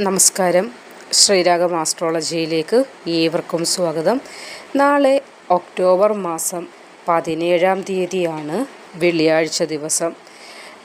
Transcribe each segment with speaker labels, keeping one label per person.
Speaker 1: നമസ്കാരം. ശ്രീരാഗം ആസ്ട്രോളജിയിലേക്ക് ഏവർക്കും സ്വാഗതം. നാളെ ഒക്ടോബർ മാസം പതിനേഴാം തീയതിയാണ് വെള്ളിയാഴ്ച ദിവസം.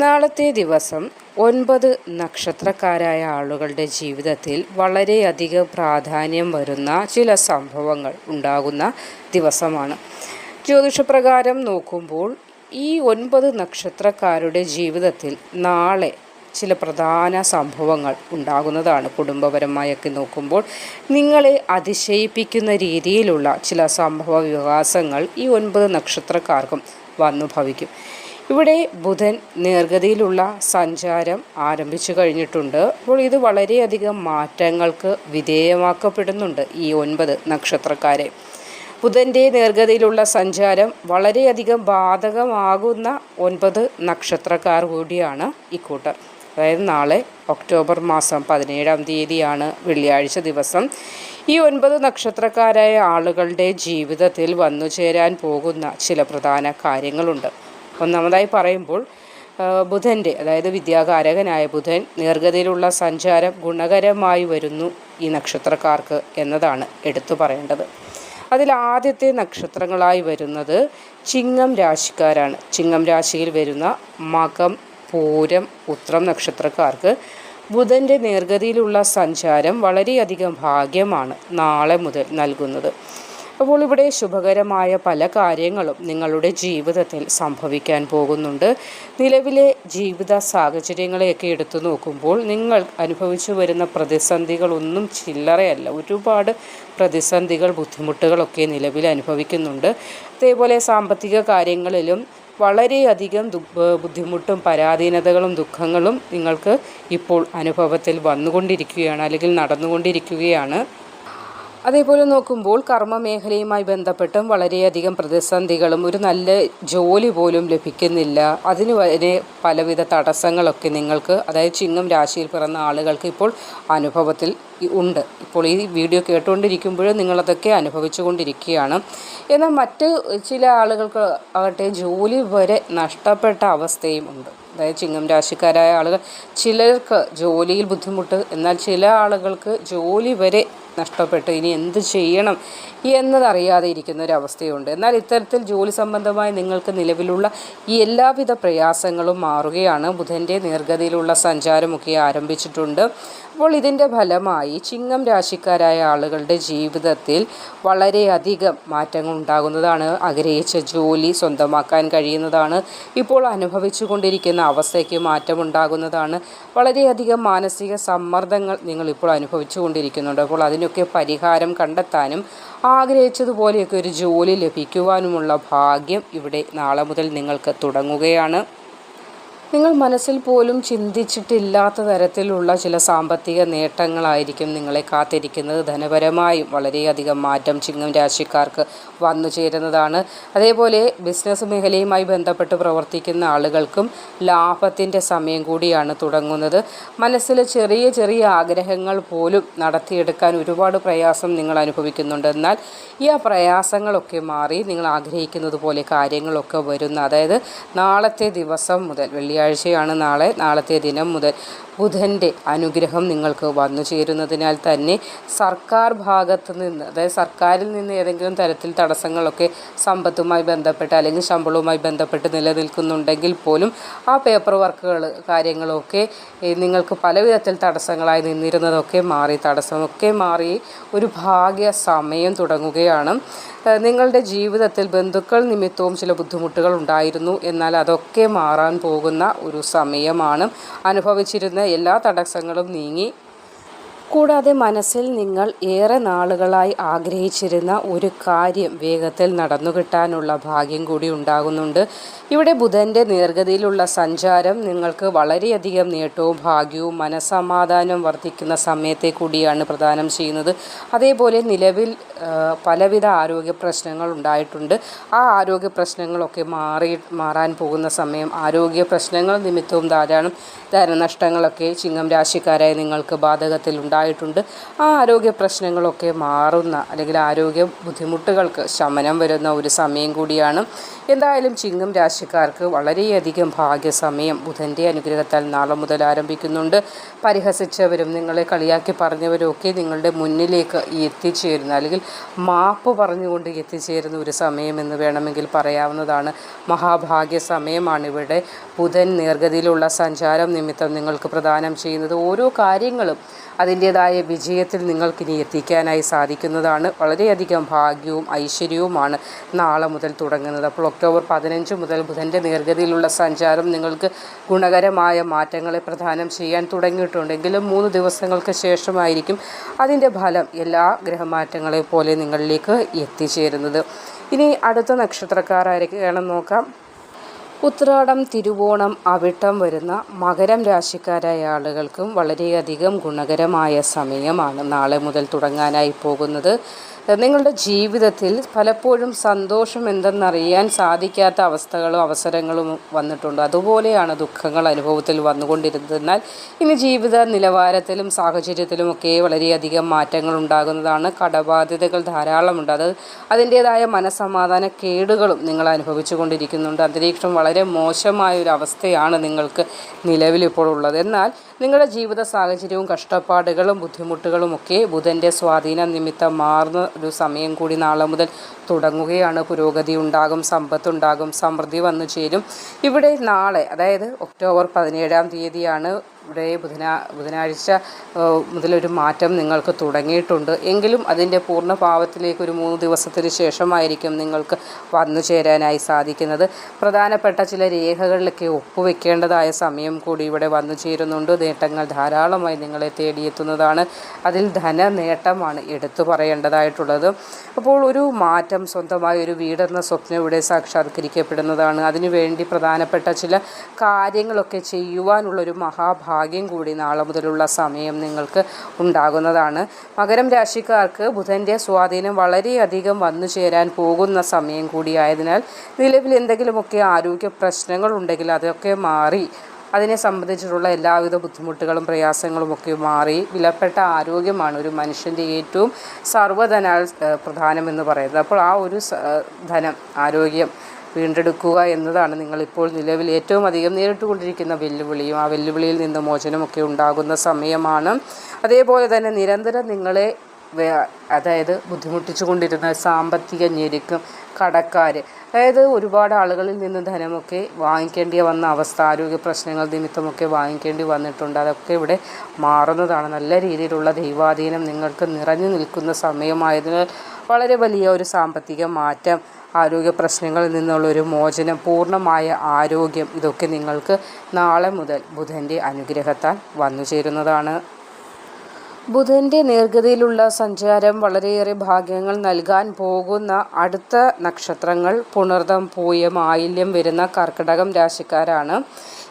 Speaker 1: നാളത്തെ ദിവസം ഒൻപത് നക്ഷത്രക്കാരായ ആളുകളുടെ ജീവിതത്തിൽ വളരെയധികം പ്രാധാന്യം വരുന്ന ചില സംഭവങ്ങൾ ഉണ്ടാകുന്ന ദിവസമാണ്. ജ്യോതിഷപ്രകാരം നോക്കുമ്പോൾ ഈ ഒൻപത് നക്ഷത്രക്കാരുടെ ജീവിതത്തിൽ നാളെ ചില പ്രധാന സംഭവങ്ങൾ ഉണ്ടാകുന്നതാണ് കുടുംബപരമായൊക്കെ നോക്കുമ്പോൾ. നിങ്ങളെ അതിശയിപ്പിക്കുന്ന രീതിയിലുള്ള ചില സംഭവ വികാസങ്ങൾ ഈ ഒൻപത് നക്ഷത്രക്കാർക്കും വന്നു ഭവിക്കും. ഇവിടെ ബുധൻ നേർഗതിയിലുള്ള സഞ്ചാരം ആരംഭിച്ചു കഴിഞ്ഞിട്ടുണ്ട്. അപ്പോൾ ഇത് വളരെയധികം മാറ്റങ്ങൾക്ക് വിധേയമാക്കപ്പെടുന്നുണ്ട് ഈ ഒൻപത് നക്ഷത്രക്കാരെ. ബുധന്റെ നേർഗതിയിലുള്ള സഞ്ചാരം വളരെയധികം ബാധകമാകുന്ന ഒൻപത് നക്ഷത്രക്കാർ കൂടിയാണ് ഇക്കൂട്ടർ അതായത് നാളെ ഒക്ടോബർ മാസം പതിനേഴാം തീയതിയാണ് വെള്ളിയാഴ്ച ദിവസം. ഈ ഒൻപത് നക്ഷത്രക്കാരായ ആളുകളുടെ ജീവിതത്തിൽ വന്നു ചേരാൻ പോകുന്ന ചില പ്രധാന കാര്യങ്ങളുണ്ട്. ഒന്നാമതായി പറയുമ്പോൾ ബുധന്റെ അതായത് വിദ്യാകാരകനായ ബുധൻ നേർഗതിയിലുള്ള സഞ്ചാരം ഗുണകരമായി വരുന്നു ഈ നക്ഷത്രക്കാർക്ക് എന്നതാണ് എടുത്തു പറയേണ്ടത്. അതിൽ ആദ്യത്തെ നക്ഷത്രങ്ങളായി വരുന്നത് ചിങ്ങം രാശിക്കാരാണ്. ചിങ്ങം രാശിയിൽ വരുന്ന മകം പൂരം ഉത്രം നക്ഷത്രക്കാർക്ക് ബുധന്റെ നേർഗതിയിലുള്ള സഞ്ചാരം വളരെയധികം ഭാഗ്യമാണ് നാളെ മുതൽ നൽകുന്നത്. അപ്പോൾ ഇവിടെ ശുഭകരമായ പല കാര്യങ്ങളും നിങ്ങളുടെ ജീവിതത്തിൽ സംഭവിക്കാൻ പോകുന്നുണ്ട്. നിലവിലെ ജീവിത സാഹചര്യങ്ങളെയൊക്കെ എടുത്തു നോക്കുമ്പോൾ നിങ്ങൾ അനുഭവിച്ചു വരുന്ന പ്രതിസന്ധികളൊന്നും ചില്ലറയല്ല. ഒരുപാട് പ്രതിസന്ധികൾ ബുദ്ധിമുട്ടുകളൊക്കെ നിലവിൽ അനുഭവിക്കുന്നുണ്ട്. അതേപോലെ സാമ്പത്തിക കാര്യങ്ങളിലും വളരെയധികം ബുദ്ധിമുട്ടും പരാധീനതകളും ദുഃഖങ്ങളും നിങ്ങൾക്ക് ഇപ്പോൾ അനുഭവത്തിൽ വന്നുകൊണ്ടിരിക്കുകയാണ് അല്ലെങ്കിൽ നടന്നുകൊണ്ടിരിക്കുകയാണ്. അതേപോലെ നോക്കുമ്പോൾ കർമ്മ മേഖലയുമായി ബന്ധപ്പെട്ടും വളരെയധികം പ്രതിസന്ധികളും ഒരു നല്ല ജോലി പോലും ലഭിക്കുന്നില്ല. അതിന് വരെ പലവിധ തടസ്സങ്ങളൊക്കെ നിങ്ങൾക്ക് അതായത് ചിങ്ങം രാശിയിൽ പിറന്ന ആളുകൾക്ക് ഇപ്പോൾ അനുഭവത്തിൽ ഉണ്ട്. ഇപ്പോൾ ഈ വീഡിയോ കേട്ടുകൊണ്ടിരിക്കുമ്പോഴും നിങ്ങളതൊക്കെ അനുഭവിച്ചുകൊണ്ടിരിക്കുകയാണ്. എന്നാൽ മറ്റ് ചില ആളുകൾക്ക് ആകട്ടെ ജോലി വരെ നഷ്ടപ്പെട്ട അവസ്ഥയും ഉണ്ട്. അതായത് ചിങ്ങം രാശിക്കാരായ ആളുകൾ ചിലർക്ക് ജോലിയിൽ ബുദ്ധിമുട്ട് എന്നാൽ ചില ആളുകൾക്ക് ജോലി വരെ നഷ്ടപ്പെട്ട്. ഇനി എന്ത് ചെയ്യണം എന്നതറിയാതെ ഇരിക്കുന്ന ഒരു അവസ്ഥയുണ്ട്. എന്നാൽ ഇത്തരത്തിൽ ജോലി സംബന്ധമായി നിങ്ങൾക്ക് നിലവിലുള്ള എല്ലാവിധ പ്രയാസങ്ങളും മാറുകയാണ്. ബുധന്റെ നീർഗതിയിലുള്ള സഞ്ചാരമൊക്കെ ആരംഭിച്ചിട്ടുണ്ട്. അപ്പോൾ ഇതിന്റെ ഫലമായി ചിങ്ങം രാശിക്കാരായ ആളുകളുടെ ജീവിതത്തിൽ വളരെയധികം മാറ്റങ്ങൾ ഉണ്ടാകുന്നതാണ്. ആഗ്രഹിച്ച ജോലി സ്വന്തമാക്കാൻ കഴിയുന്നതാണ്. ഇപ്പോൾ അനുഭവിച്ചു കൊണ്ടിരിക്കുന്ന അവസ്ഥയ്ക്ക് മാറ്റമുണ്ടാകുന്നതാണ് വളരെയധികം മാനസിക സമ്മർദ്ദങ്ങൾ നിങ്ങളിപ്പോൾ അനുഭവിച്ചു കൊണ്ടിരിക്കുന്നുണ്ട് അപ്പോൾ അതിനൊക്കെ പരിഹാരം കണ്ടെത്താനും ആഗ്രഹിച്ചതുപോലെയൊക്കെ ഒരു ജോലി ലഭിക്കുവാനുമുള്ള ഭാഗ്യം ഇവിടെ നാളെ മുതൽ നിങ്ങൾക്ക് തുടങ്ങുകയാണ്. നിങ്ങൾ മനസ്സിൽ പോലും ചിന്തിച്ചിട്ടില്ലാത്ത തരത്തിലുള്ള ചില സാമ്പത്തിക നേട്ടങ്ങളായിരിക്കും നിങ്ങളെ കാത്തിരിക്കുന്നത്. ധനപരമായും വളരെയധികം മാറ്റം ചിങ്ങം രാശിക്കാർക്ക് വന്നു ചേരുന്നതാണ്. അതേപോലെ ബിസിനസ് മേഖലയുമായി ബന്ധപ്പെട്ട് പ്രവർത്തിക്കുന്ന ആളുകൾക്കും ലാഭത്തിന്റെ സമയം കൂടിയാണ് തുടങ്ങുന്നത്. മനസ്സിൽ ചെറിയ ചെറിയ ആഗ്രഹങ്ങൾ പോലും നടത്തിയെടുക്കാൻ ഒരുപാട് പ്രയാസം നിങ്ങൾ അനുഭവിക്കുന്നുണ്ട്. എന്നാൽ ഈ ആ പ്രയാസങ്ങളൊക്കെ മാറി നിങ്ങൾ ആഗ്രഹിക്കുന്നത് പോലെ കാര്യങ്ങളൊക്കെ വരുന്ന അതായത് നാളത്തെ ദിവസം മുതൽ വെള്ളിയാഴ്ച വെള്ളിയാഴ്ചയാണ് നാളെ. നാളത്തെ ദിനം മുതൽ ബുധന്റെ അനുഗ്രഹം നിങ്ങൾക്ക് വന്നു ചേരുന്നതിനാൽ തന്നെ സർക്കാർ ഭാഗത്ത് നിന്ന് അതായത് സർക്കാരിൽ നിന്ന് ഏതെങ്കിലും തരത്തിൽ തടസ്സങ്ങളൊക്കെ സമ്പത്തുമായി ബന്ധപ്പെട്ട് അല്ലെങ്കിൽ ശമ്പളവുമായി ബന്ധപ്പെട്ട് നിലനിൽക്കുന്നുണ്ടെങ്കിൽ പോലും ആ പേപ്പർ വർക്കുകൾ കാര്യങ്ങളൊക്കെ നിങ്ങൾക്ക് പല വിധത്തിൽ തടസ്സങ്ങളായി നിന്നിരുന്നതൊക്കെ മാറി തടസ്സമൊക്കെ മാറി ഒരു ഭാഗ്യ സമയം തുടങ്ങുകയാണ്. നിങ്ങളുടെ ജീവിതത്തിൽ ബന്ധുക്കൾ നിമിത്തവും ചില ബുദ്ധിമുട്ടുകൾ ഉണ്ടായിരുന്നു. എന്നാൽ അതൊക്കെ മാറാൻ പോകുന്ന ഒരു സമയമാണ്. അനുഭവിച്ചിരുന്ന എല്ലാ തടസ്സങ്ങളും നീങ്ങി കൂടാതെ മനസ്സിൽ നിങ്ങൾ ഏറെ നാളുകളായി ആഗ്രഹിച്ചിരുന്ന ഒരു കാര്യം വേഗത്തിൽ നടന്നു കിട്ടാനുള്ള ഭാഗ്യം കൂടി ഉണ്ടാകുന്നുണ്ട്. ഇവിടെ ബുധന്റെ നേർഗതിയിലുള്ള സഞ്ചാരം നിങ്ങൾക്ക് വളരെയധികം നേട്ടവും ഭാഗ്യവും മനസമാധാനവും വർദ്ധിക്കുന്ന സമയത്തെ കൂടിയാണ് പ്രദാനം ചെയ്യുന്നത്. അതേപോലെ നിലവിൽ പലവിധ ആരോഗ്യ പ്രശ്നങ്ങൾ ഉണ്ടായിട്ടുണ്ട്. ആ ആരോഗ്യ പ്രശ്നങ്ങളൊക്കെ മാറി മാറാൻ പോകുന്ന സമയം ആരോഗ്യ പ്രശ്നങ്ങൾ നിമിത്തവും ധാരാളം ധനനഷ്ടങ്ങളൊക്കെ ചിങ്ങം രാശിക്കാരായ നിങ്ങൾക്ക് ബാധകത്തിൽ ഉണ്ടായി ഉണ്ടായിട്ടുണ്ട്. ആ ആരോഗ്യ പ്രശ്നങ്ങളൊക്കെ മാറുന്ന അല്ലെങ്കിൽ ആരോഗ്യ ബുദ്ധിമുട്ടുകൾക്ക് ശമനം വരുന്ന ഒരു സമയം കൂടിയാണ്. എന്തായാലും ചിങ്ങം രാശിക്കാർക്ക് വളരെയധികം ഭാഗ്യസമയം ബുധന്റെ അനുഗ്രഹത്താൽ നാളെ മുതൽ ആരംഭിക്കുന്നുണ്ട്. പരിഹസിച്ചവരും നിങ്ങളെ കളിയാക്കി പറഞ്ഞവരും ഒക്കെ നിങ്ങളുടെ മുന്നിലേക്ക് എത്തിച്ചേരുന്ന അല്ലെങ്കിൽ മാപ്പ് പറഞ്ഞുകൊണ്ട് എത്തിച്ചേരുന്ന ഒരു സമയമെന്ന് വേണമെങ്കിൽ പറയാവുന്നതാണ്. മഹാഭാഗ്യ സമയമാണ് ഇവിടെ. ബുധൻ നേർഗതിയിലുള്ള സഞ്ചാരം നിമിത്തം നിങ്ങൾക്ക് പ്രദാനം ചെയ്യുന്നത്. ഓരോ കാര്യങ്ങളും അതിന്റേതായ വിജയത്തിൽ നിങ്ങൾക്കിനി എത്തിക്കാനായി സാധിക്കുന്നതാണ്. വളരെയധികം ഭാഗ്യവും ഐശ്വര്യവുമാണ് നാളെ മുതൽ തുടങ്ങുന്നത്. അപ്പോൾ ഒക്ടോബർ പതിനഞ്ച് മുതൽ ബുധന്റെ നേർഗതിയിലുള്ള സഞ്ചാരം നിങ്ങൾക്ക് ഗുണകരമായ മാറ്റങ്ങളെ പ്രധാനം ചെയ്യാൻ തുടങ്ങിയിട്ടുണ്ടെങ്കിലും മൂന്ന് ദിവസങ്ങൾക്ക് ശേഷമായിരിക്കും അതിന്റെ ഫലം എല്ലാ ഗ്രഹമാറ്റങ്ങളെ പോലെ നിങ്ങളിലേക്ക് എത്തിച്ചേരുന്നത്. ഇനി അടുത്ത നക്ഷത്രക്കാരായിരിക്കും നോക്കാം. ഉത്രാടം തിരുവോണം അവിട്ടം വരുന്ന മകരം രാശിക്കാരായ ആളുകൾക്കും വളരെയധികം ഗുണകരമായ സമയമാണ് നാളെ മുതൽ തുടങ്ങാനായി പോകുന്നത്. നിങ്ങളുടെ ജീവിതത്തിൽ പലപ്പോഴും സന്തോഷം എന്തെന്നറിയാൻ സാധിക്കാത്ത അവസ്ഥകളും അവസരങ്ങളും വന്നിട്ടുണ്ട്. അതുപോലെയാണ് ദുഃഖങ്ങൾ അനുഭവത്തിൽ വന്നുകൊണ്ടിരുന്നതെന്നാൽ ഇനി ജീവിത നിലവാരത്തിലും സാഹചര്യത്തിലുമൊക്കെ വളരെയധികം മാറ്റങ്ങൾ ഉണ്ടാകുന്നതാണ്. കടബാധ്യതകൾ ധാരാളമുണ്ട്. അത് അതിന്റേതായ മനസമാധാന കേടുകളും നിങ്ങൾ അനുഭവിച്ചു കൊണ്ടിരിക്കുന്നുണ്ട്. അന്തരീക്ഷം വളരെ മോശമായ ഒരു അവസ്ഥയാണ് നിങ്ങൾക്ക് നിലവിലിപ്പോൾ ഉള്ളത്. എന്നാൽ നിങ്ങളുടെ ജീവിത സാഹചര്യവും കഷ്ടപ്പാടുകളും ബുദ്ധിമുട്ടുകളും ഒക്കെ ബുധന്റെ സ്വാധീന നിമിത്തം മാറുന്ന ഒരു സമയം കൂടി നാളെ മുതൽ തുടങ്ങുകയാണ്. പുരോഗതി ഉണ്ടാകും സമ്പത്തുണ്ടാകും സമൃദ്ധി വന്നു ചേരും. ഇവിടെ നാളെ അതായത് ഒക്ടോബർ പതിനേഴാം തീയതിയാണ് ഇവിടെ ബുധനാ ബുധനാഴ്ച മുതലൊരു മാറ്റം നിങ്ങൾക്ക് തുടങ്ങിയിട്ടുണ്ട്. എങ്കിലും അതിന്റെ പൂർണ ഭാവത്തിലേക്ക് ഒരു മൂന്ന് ദിവസത്തിന് ശേഷമായിരിക്കും നിങ്ങൾക്ക് വന്നു ചേരാനായി സാധിക്കുന്നത്. പ്രധാനപ്പെട്ട ചില രേഖകളിലൊക്കെ ഒപ്പുവെക്കേണ്ടതായ സമയം കൂടി ഇവിടെ വന്നു ചേരുന്നുണ്ട്. നേട്ടങ്ങൾ ധാരാളമായി നിങ്ങളെ തേടിയെത്തുന്നതാണ്. അതിൽ ധന നേട്ടമാണ് എടുത്തു പറയേണ്ടതായിട്ടുള്ളത്. അപ്പോൾ ഒരു മാറ്റം സ്വന്തമായ ഒരു വീടെന്ന സ്വപ്നം ഇവിടെ സാക്ഷാത്കരിക്കപ്പെടുന്നതാണ്. അതിനുവേണ്ടി പ്രധാനപ്പെട്ട ചില കാര്യങ്ങളൊക്കെ ചെയ്യുവാനുള്ളൊരു മഹാഭാഗ്യം കൂടി നാളെ മുതലുള്ള സമയം നിങ്ങൾക്ക് ഉണ്ടാകുന്നതാണ്. മകരം രാശിക്കാർക്ക് ബുധന്റെ സ്വാധീനം വളരെയധികം വന്നു ചേരാൻ പോകുന്ന സമയം കൂടിയായതിനാൽ നിലവിൽ എന്തെങ്കിലുമൊക്കെ ആരോഗ്യ പ്രശ്നങ്ങൾ ഉണ്ടെങ്കിൽ അതൊക്കെ മാറി അതിനെ സംബന്ധിച്ചിട്ടുള്ള എല്ലാവിധ ബുദ്ധിമുട്ടുകളും പ്രയാസങ്ങളും ഒക്കെ മാറി. വിലപ്പെട്ട ആരോഗ്യമാണ് ഒരു മനുഷ്യന്റെ ഏറ്റവും സർവധനാൽ പ്രധാനമെന്ന് പറയുന്നത്. അപ്പോൾ ആ ഒരു ധനം ആരോഗ്യം വീണ്ടെടുക്കുക എന്നതാണ് നിങ്ങളിപ്പോൾ നിലവിൽ ഏറ്റവും അധികം നേരിട്ടുകൊണ്ടിരിക്കുന്ന വെല്ലുവിളിയും ആ വെല്ലുവിളിയിൽ നിന്ന് മോചനമൊക്കെ ഉണ്ടാകുന്ന സമയമാണ്. അതേപോലെ തന്നെ നിരന്തരം നിങ്ങളെ അതായത് ബുദ്ധിമുട്ടിച്ചു കൊണ്ടിരുന്ന സാമ്പത്തിക ഞെരുക്കം കടക്കാർ അതായത് ഒരുപാട് ആളുകളിൽ നിന്ന് ധനമൊക്കെ വാങ്ങിക്കേണ്ടി വന്ന അവസ്ഥ ആരോഗ്യ പ്രശ്നങ്ങൾ നിമിത്തമൊക്കെ വാങ്ങിക്കേണ്ടി വന്നിട്ടുണ്ട്. അതൊക്കെ ഇവിടെ മാറുന്നതാണ്. നല്ല രീതിയിലുള്ള ദൈവാധീനം നിങ്ങൾക്ക് നിറഞ്ഞു നിൽക്കുന്ന സമയമായതിനാൽ വളരെ വലിയ ഒരു സാമ്പത്തിക മാറ്റം ആരോഗ്യ പ്രശ്നങ്ങളിൽ നിന്നുള്ളൊരു മോചനം പൂർണമായ ആരോഗ്യം ഇതൊക്കെ നിങ്ങൾക്ക് നാളെ മുതൽ ബുധന്റെ അനുഗ്രഹത്താൽ വന്നു ചേരുന്നതാണ്. ബുധന്റെ നേർഗതിയിലുള്ള സഞ്ചാരം വളരെയേറെ ഭാഗ്യങ്ങൾ നൽകാൻ പോകുന്ന അടുത്ത നക്ഷത്രങ്ങൾ പുണർദം പൂയം ആയില്യം വരുന്ന കർക്കിടകം രാശിക്കാരാണ്.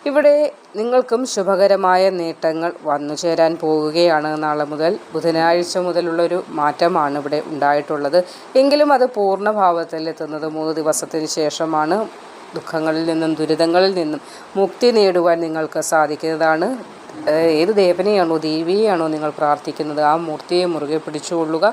Speaker 1: ഇവിടെ നിങ്ങൾക്കും ശുഭകരമായ നേട്ടങ്ങൾ വന്നു ചേരാൻ പോവുകയാണ് നാളെ മുതൽ. ബുധനാഴ്ച മുതലുള്ളൊരു മാറ്റമാണ് ഇവിടെ ഉണ്ടായിട്ടുള്ളത്. എങ്കിലും അത് പൂർണഭാവത്തിൽ എത്തുന്നത് മൂന്ന് ദിവസത്തിന് ശേഷമാണ്. ദുഃഖങ്ങളിൽ നിന്നും ദുരിതങ്ങളിൽ നിന്നും മുക്തി നേടുവാൻ നിങ്ങൾക്ക് സാധിക്കുന്നതാണ്. ഏത് ദേവനെയാണോ ദേവിയെയാണോ നിങ്ങൾ പ്രാർത്ഥിക്കുന്നത് ആ മൂർത്തിയെ മുറുകെ പിടിച്ചുകൊള്ളുക.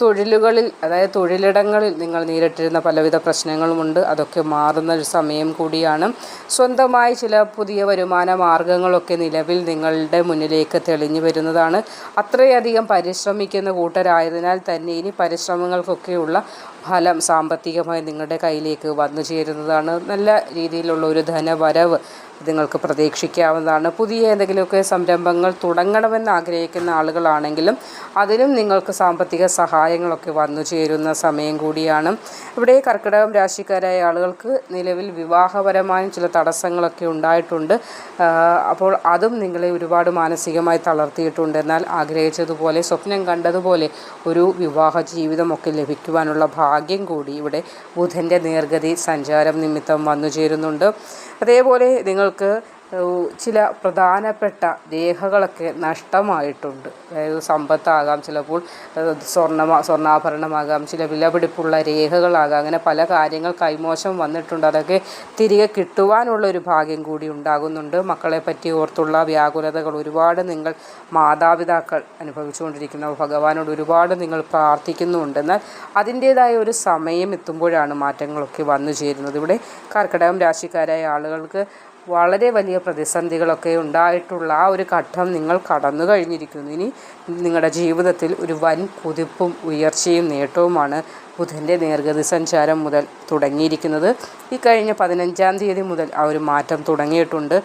Speaker 1: തൊഴിലുകളിൽ അതായത് തൊഴിലിടങ്ങളിൽ നിങ്ങൾ നേരിട്ടിരുന്ന പലവിധ പ്രശ്നങ്ങളുമുണ്ട്. അതൊക്കെ മാറുന്ന ഒരു സമയം കൂടിയാണ്. സ്വന്തമായി ചില പുതിയ വരുമാന മാർഗങ്ങളൊക്കെ നിലവിൽ നിങ്ങളുടെ മുന്നിലേക്ക് തെളിഞ്ഞു വരുന്നതാണ്. അത്രയധികം പരിശ്രമിക്കുന്ന കൂട്ടരായതിനാൽ തന്നെ ഇനി പരിശ്രമങ്ങൾക്കൊക്കെയുള്ള ഫലം സാമ്പത്തികമായി നിങ്ങളുടെ കയ്യിലേക്ക് വന്നു ചേരുന്നതാണ്. നല്ല രീതിയിലുള്ള ഒരു ധനവരവ് നിങ്ങൾക്ക് പ്രതീക്ഷിക്കാവുന്നതാണ്. പുതിയ എന്തെങ്കിലുമൊക്കെ സംരംഭങ്ങൾ തുടങ്ങണമെന്ന് ആഗ്രഹിക്കുന്ന ആളുകളാണെങ്കിലും അതിനും നിങ്ങൾക്ക് സാമ്പത്തിക സഹായങ്ങളൊക്കെ വന്നു ചേരുന്ന സമയം കൂടിയാണ്. ഇവിടെ കർക്കിടകം രാശിക്കാരായ ആളുകൾക്ക് നിലവിൽ വിവാഹപരമായും ചില തടസ്സങ്ങളൊക്കെ ഉണ്ടായിട്ടുണ്ട്. അപ്പോൾ അതും നിങ്ങളെ ഒരുപാട് മാനസികമായി തളർത്തിയിട്ടുണ്ട്. എന്നാൽ ആഗ്രഹിച്ചതുപോലെ സ്വപ്നം കണ്ടതുപോലെ ഒരു വിവാഹ ജീവിതമൊക്കെ ലഭിക്കുവാനുള്ള ഭാഗ്യം കൂടി ഇവിടെ ബുധന്റെ നേർഗതി സഞ്ചാരം നിമിത്തം വന്നു ചേരുന്നുണ്ട് അതേപോലെ നിങ്ങൾക്ക് ചില പ്രധാനപ്പെട്ട രേഖകളൊക്കെ നഷ്ടമായിട്ടുണ്ട്. അതായത് സമ്പത്താകാം ചിലപ്പോൾ സ്വർണ സ്വർണാഭരണമാകാം ചില വിലപിടിപ്പുള്ള രേഖകളാകാം അങ്ങനെ പല കാര്യങ്ങൾ കൈമോശം വന്നിട്ടുണ്ട്. അതൊക്കെ തിരികെ കിട്ടുവാനുള്ള ഒരു ഭാഗ്യം കൂടി ഉണ്ടാകുന്നുണ്ട്. മക്കളെ പറ്റി ഓർത്തുള്ള വ്യാകുലതകൾ ഒരുപാട് നിങ്ങൾ മാതാപിതാക്കൾ അനുഭവിച്ചുകൊണ്ടിരിക്കുന്ന ഭഗവാനോട് ഒരുപാട് നിങ്ങൾ പ്രാർത്ഥിക്കുന്നുണ്ട്. എന്നാൽ അതിന്റേതായ ഒരു സമയം എത്തുമ്പോഴാണ് മാറ്റങ്ങളൊക്കെ വന്നു ചേരുന്നത്. ഇവിടെ കർക്കിടകം രാശിക്കാരായ ആളുകൾക്ക് വളരെ വലിയ പ്രതിസന്ധികളൊക്കെ ഉണ്ടായിട്ടുള്ള ആ ഒരു ഘട്ടം നിങ്ങൾ കടന്നു കഴിഞ്ഞിരിക്കുന്നു. ഇനി നിങ്ങളുടെ ജീവിതത്തിൽ ഒരു വൻ കുതിപ്പും ഉയർച്ചയും നേട്ടവുമാണ് ബുധന്റെ നേർഗതി സഞ്ചാരം മുതൽ തുടങ്ങിയിരിക്കുന്നത്. ഈ കഴിഞ്ഞ പതിനഞ്ചാം തീയതി മുതൽ ആ ഒരു മാറ്റം തുടങ്ങിയിട്ടുണ്ട്.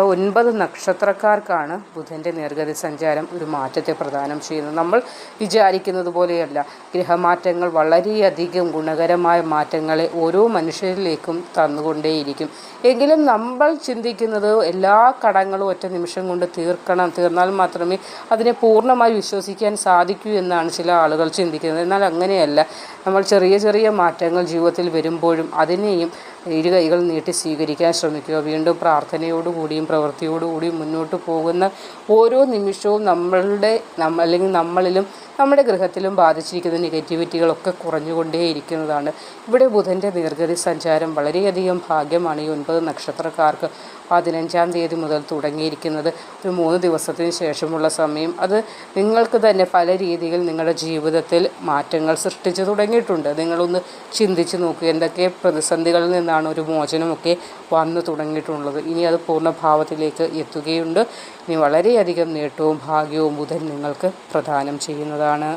Speaker 1: ഒൻപത് നക്ഷത്രക്കാർക്കാണ് ബുധന്റെ നേർഗതി സഞ്ചാരം ഒരു മാറ്റത്തെ പ്രദാനം ചെയ്യുന്നത്. നമ്മൾ വിചാരിക്കുന്നത് പോലെയല്ല. ഗ്രഹമാറ്റങ്ങൾ വളരെയധികം ഗുണകരമായ മാറ്റങ്ങളെ ഓരോ മനുഷ്യരിലേക്കും തന്നുകൊണ്ടേയിരിക്കും. എങ്കിലും നമ്മൾ ചിന്തിക്കുന്നത് എല്ലാ കടങ്ങളും ഒറ്റ നിമിഷം കൊണ്ട് തീർക്കണം തീർന്നാൽ മാത്രമേ അതിനെ പൂർണമായി വിശ്വസിക്കാൻ സാധിക്കൂ എന്നാണ് ചില ആളുകൾ ചിന്തിക്കുന്നത്. എന്നാൽ അങ്ങനെയല്ല. നമ്മൾ ചെറിയ ചെറിയ മാറ്റങ്ങൾ ജീവിതത്തിൽ വരുമ്പോഴും അതിനെയും ഇരു കൈകൾ നീട്ടി സ്വീകരിക്കാൻ ശ്രമിക്കുക. വീണ്ടും പ്രാർത്ഥനയോടുകൂടിയും പ്രവൃത്തിയോടുകൂടിയും മുന്നോട്ട് പോകുന്ന ഓരോ നിമിഷവും നമ്മളുടെ നമ്മ അല്ലെങ്കിൽ നമ്മളിലും നമ്മുടെ ഗൃഹത്തിലും ബാധിച്ചിരിക്കുന്ന നെഗറ്റിവിറ്റികളൊക്കെ കുറഞ്ഞുകൊണ്ടേയിരിക്കുന്നതാണ്. ഇവിടെ ബുധന്റെ ദീർഘതി സഞ്ചാരം വളരെയധികം ഭാഗ്യമാണ് ഈ ഒൻപത് നക്ഷത്രക്കാർക്ക് പതിനഞ്ചാം തീയതി മുതൽ തുടങ്ങിയിരിക്കുന്നത്. ഒരു മൂന്ന് ദിവസത്തിന് ശേഷമുള്ള സമയം. അത് നിങ്ങൾക്ക് തന്നെ പല രീതിയിൽ നിങ്ങളുടെ ജീവിതത്തിൽ മാറ്റങ്ങൾ സൃഷ്ടിച്ചു തുടങ്ങിയിട്ടുണ്ട് നിങ്ങളൊന്ന് ചിന്തിച്ച് നോക്കുക എന്തൊക്കെ പ്രതിസന്ധികളിൽ നിന്നാണ് ഒരു മോചനമൊക്കെ വന്നു തുടങ്ങിയിട്ടുള്ളത്? ഇനി അത് പൂർണഭാവത്തിലേക്ക് എത്തുകയുണ്ട്. ഇനി വളരെയധികം നേട്ടവും ഭാഗ്യവും ബുധൻ നിങ്ങൾക്ക് പ്രദാനം ചെയ്യുന്നതാണ്.